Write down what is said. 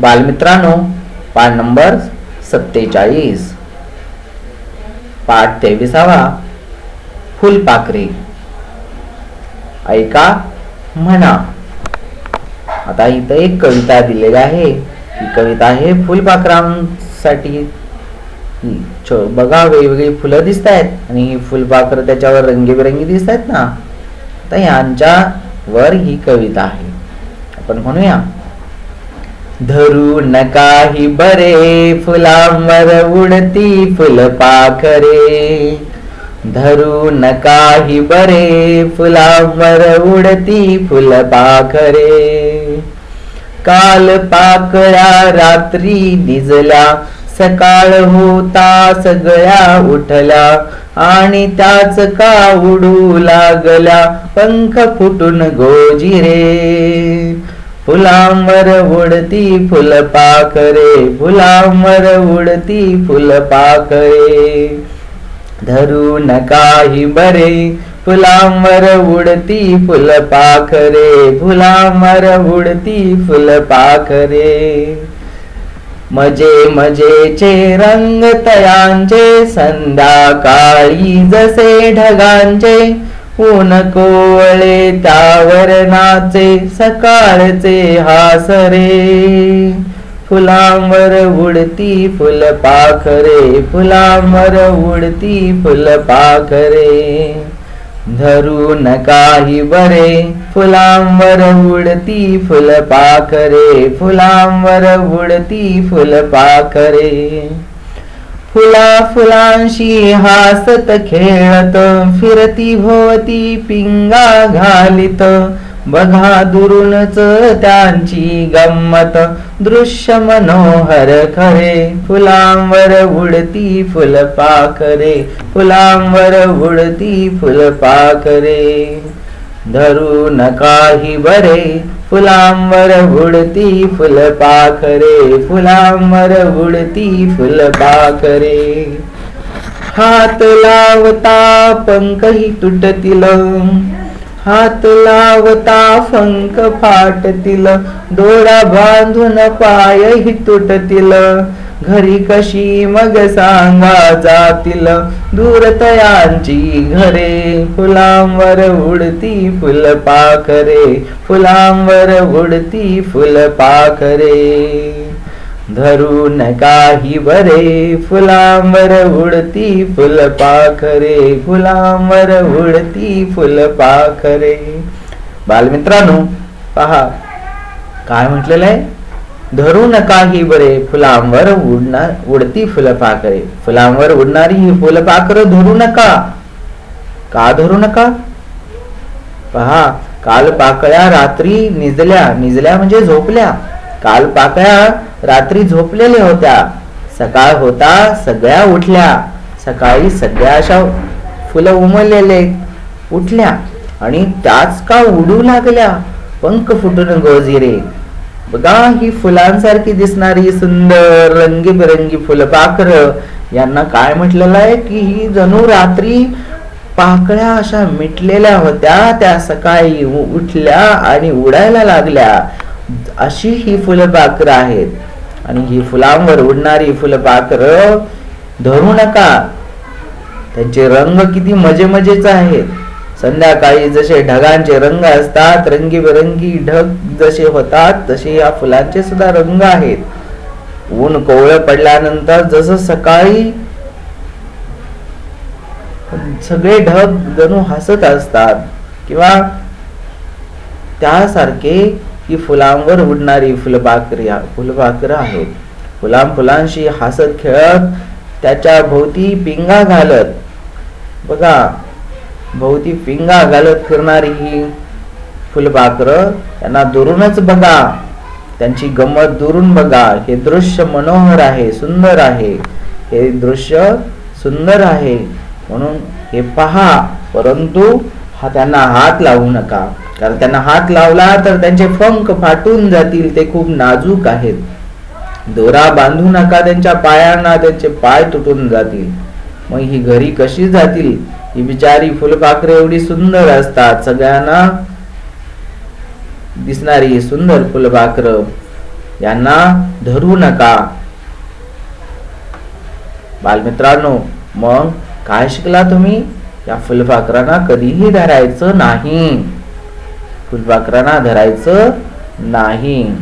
बालमित्रांनो पाठ नंबर सत्तेचाळीस. पाठ तेविसावा. फुलपाखरे ऐका म्हणा. आता इथं एक कविता दिलेली आहे. ही कविता आहे फुलपाखरांसाठी बघा वेगवेगळी फुलं दिसत आहेत आणि ही फुलपाखरं त्याच्यावर रंगीबेरंगी दिसत आहेत ना? तर यांच्यावर ही कविता आहे. आपण म्हणूया धरू नकाही बरे फुलांवर उडती फुलपाखरे धरू नकाही बरे फुलांवर उडती फुलपाखरे काल पाकळ्या रात्री दिजल्या सकाळ होता सगळ्या उठल्या आणि त्याच का उडू लागला पंख फुटून गोजिरे. फुलांवर उडती फुलपाखरे फुलांवर उडती फुलपाखरे. धरू नकाही बरे फुलांवर उडती फुलपाखरे फुलांवर उडती फुलपाखरे. मजे मजेचे रंग तयांचे संध्याकाळी जसे ढगांचे ऊन कोवळे त्यावरणाचे सकाळचे हासरे. फुलांवर उडती फुलपाखरे फुलांवर उडती फुलपाखरे. धरून काही बरे फुलांवर उडती फुलपाखरे फुलांवर उडती फुलपाखरे. फुला फुलांशी हासत खेळत फिरती भोवती पिंगा घालित. बघा दुरूनच त्यांची गंमत दृश्य मनोहर खरे. फुलांवर उडती फुलपाखरे फुलांवर उडती फुलपाखरे. धरू नकाही बरे. फुलांवर उडती फुलपाखरे फुलांवर उडती फुलपाखरे हात लावता पंखही तुटतील. हात लावता फंक फाटतील. दोरा बांधून पायही तुटतील. घरी कशी मग सांगा जातील दूरतयांची घरे. फुलांवर उडती फुलपाखरे फुलांवर उडती फुलपाखरे धरून काही बरे. फुलांवर उडती फुलपाखरे फुलांवर उडती फुलपाखरे बालमित्रांनो पहा. काय म्हटलेलं आहे? धरू नका ही बरे फुलांवर उडणार उडती फुलपाखरे फुलांवर उडणारी ही फुलपाखरं धरू नका. का धरू नका? पहा काल पाकळ्या रात्री निजल्या निजल्या म्हणजे झोपल्या. काल पाकळ्या रात्री झोपलेल्या होत्या. सकाळ होता सगळ्या उठल्या. सकाळी सगळ्या अशा फुलं उमललेले उठल्या आणि त्याच का उडू लागल्या? पंख फुटून गोजिरे बघा ही फुलांसारखी दिसणारी सुंदर रंगीबेरंगी फुलपाखर यांना काय म्हटलेलं आहे की ही जणू रात्री पाकळ्या अशा मिटलेल्या होत्या त्या सकाळी उठल्या आणि उडायला लागल्या. अशी ही फुलपाखरं आहेत. आणि ही फुलांवर उडणारी फुलपाखरं धरू नका. त्यांचे रंग किती मजे मजेचे आहेत. संध्याकाळी जसे ढगांचे रंग असतात रंगीबेरंगी ढग जसे होतात तसे या फुलांचे सुद्धा रंग आहेत. ऊन कोवळं पडल्यानंतर जसं सकाळी सगळे ढग जणू हसत असतात किंवा त्यासारखे ही फुलांवर उडणारी फुलबाकऱ्या फुलबाकरं आहेत. फुलां फुलांशी हसत खेळत त्याच्या भोवती पिंगा घालत. बघा भोवती पिंगा घालत फिरणारी ही फुलपाखरं त्यांना दुरूनच बघा. त्यांची गंमत दुरून बघा. हे दृश्य मनोहर आहे सुंदर आहे. हे दृश्य सुंदर आहे. म्हणून हे पहा परंतु हा त्यांना हात लावू नका. कारण त्यांना हात लावला तर त्यांचे पंख फाटून जातील. ते खूप नाजूक आहेत. दोरा बांधू नका त्यांच्या पायांना त्यांचे पाय तुटून जातील. मग ही घरी कशी जातील? ही बिचारी फुलपाखरे एवढी सुंदर असतात सगळ्यांना. दिसणारी सुंदर फुलपाखर यांना धरू नका. बालमित्रांनो मग काय शिकला तुम्ही? या फुलपाखरांना कधीही धरायचं नाही. फुलपाखरांना धरायचं नाही.